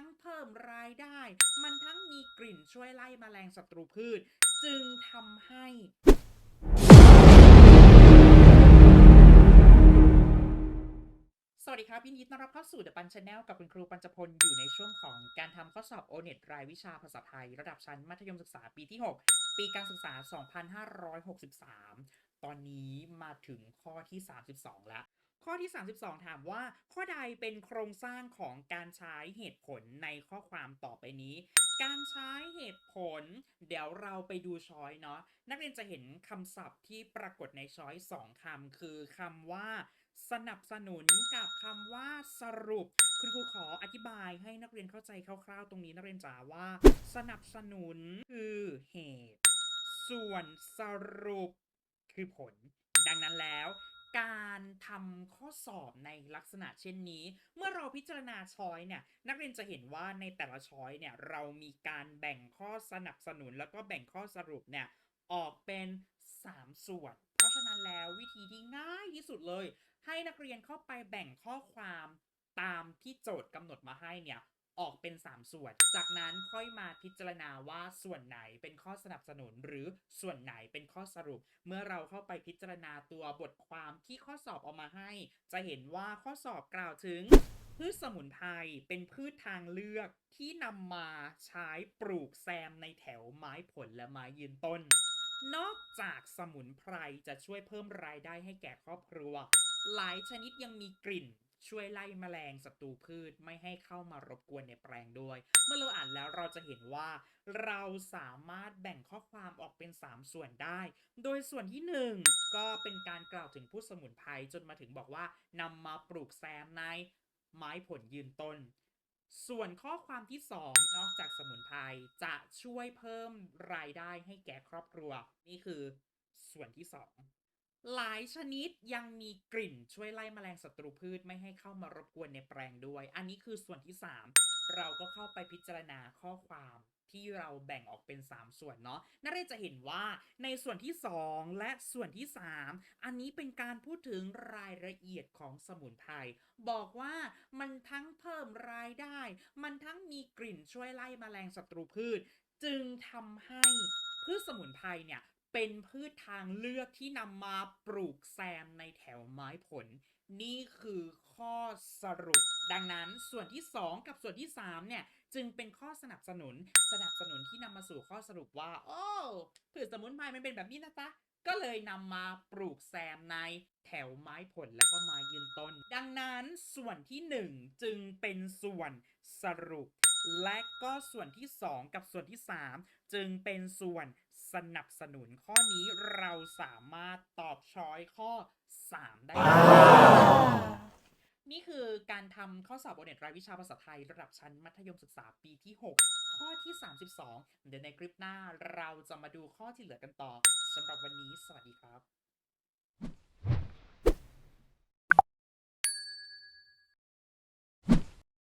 ทั้งเพิ่มรายได้ มันทั้งมีกลิ่นช่วยไล่แมลงศัตรูพืช จึงทำให้สวัสดีครับยินดีต้อนรับเข้าสู่ The ปันช n แนลกับคุณครูปัญจพล อยู่ในช่วงของการทำข้อสอบ o n e t รายวิชาภาษาไทย ระดับชั้นมัธยมศึกษาปีที่ 6 ปีการศึกษา 2563 ตอนนี้มาถึงข้อที่ 32 แล้ว ข้อที่ 32 ถามว่า ข้อใดเป็นโครงสร้างของการใช้เหตุผลในข้อความต่อไปนี้ การใช้เหตุผล เดี๋ยวเราไปดูช้อยเนาะนักเรียนจะเห็นคำศัพท์ที่ปรากฏในช้อยสองคำคือคำว่า สนับสนุนกับคำว่าสรุป คุณครูขออธิบายให้นักเรียนเข้าใจคร่าวๆ ตรงนี้นักเรียนจ๋าว่า สนับสนุนคือเหตุ ส่วนสรุปคือผล ดังนั้นแล้ว การทำข้อสอบในลักษณะเช่นนี้ เมื่อเราพิจารณาช้อยเนี่ยนักเรียนจะเห็นว่าในแต่ละช้อยเนี่ยเรามีการแบ่งข้อสนับสนุน แล้วก็แบ่งข้อสรุปเนี่ยออกเป็น 3 ส่วน เพราะฉะนั้นแล้ววิธีที่ง่ายที่สุดเลย ให้นักเรียนเข้าไปแบ่งข้อความตามที่โจทย์กำหนดมาให้เนี่ย ออกเป็น 3 ส่วน จากนั้นค่อยมาพิจารณาว่าส่วนไหนเป็นข้อสนับสนุน หรือส่วนไหนเป็นข้อสรุป เมื่อเราเข้าไปพิจารณาตัวบทความที่ข้อสอบเอามาให้ จะเห็นว่าข้อสอบกล่าวถึงพืชสมุนไพรเป็นพืชทางเลือกที่นำมาใช้ปลูกแซมในแถวไม้ผลและไม้ยืนต้น นอกจากสมุนไพรจะช่วยเพิ่มรายได้ให้แก่ครอบครัว หลายชนิดยังมีกลิ่น ช่วยไล่แมลงศัตรูพืชไม่ให้เข้ามารบกวนในแปลงด้วย เมื่อเราอ่านแล้วเราจะเห็นว่า เราสามารถแบ่งข้อความออกเป็น 3 ส่วนได้ โดยส่วนที่ 1 ก็เป็นการกล่าวถึงพืชสมุนไพรจนมาถึงบอกว่านำมาปลูกแซมในไม้ผลยืนต้นส่วนข้อความที่ 2 นอกจากสมุนไพรจะช่วยเพิ่มรายได้ให้แก่ครอบครัว นี่คือส่วนที่ 2 หลายชนิดยังมีกลิ่นช่วยไล่แมลงศัตรูพืชไม่ให้เข้ามารบกวนในแปลงด้วย อันนี้คือส่วนที่ 3 เราก็เข้าไปพิจารณาข้อความที่เราแบ่งออกเป็น 3 ส่วนเนาะนักเรียนจะเห็นว่าในส่วนที่ 2 และส่วนที่ 3 อันนี้เป็นการพูดถึงรายละเอียดของสมุนไพรบอกว่ามันทั้งเพิ่มรายได้ มันทั้งมีกลิ่นช่วยไล่แมลงศัตรูพืช จึงทำให้พืชสมุนไพรเนี่ย เป็นพืชทางเลือกที่นำมาปลูกแซมในแถวไม้ผล นี่คือข้อสรุป ดังนั้นส่วนที่ 2 กับส่วนที่ 3 เนี่ย จึงเป็นข้อสนับสนุน สนับสนุนที่นำมาสู่ข้อสรุปว่า โอ้พืชสมุนไพรมันเป็นแบบนี้นะจ๊ะก็เลยนำมาปลูกแซมในแถวไม้ผลและก็ม้ยืนต้น ดังนั้นส่วนที่ 1 จึงเป็นส่วนสรุป และก็ส่วนที่ 2 กับส่วนที่ 3 จึงเป็นส่วนสนับสนุนข้อนี้เราสามารถตอบช้อยข้อ 3 ได้ นี่คือการทำข้อสอบโอเน็ตรายวิชาภาษาไทยระดับชั้นมัธยมศึกษาปีที่ 6 ข้อที่ 32 เดี๋ยวในคลิปหน้าเราจะมาดูข้อที่เหลือกันต่อสำหรับวันนี้ สวัสดีครับ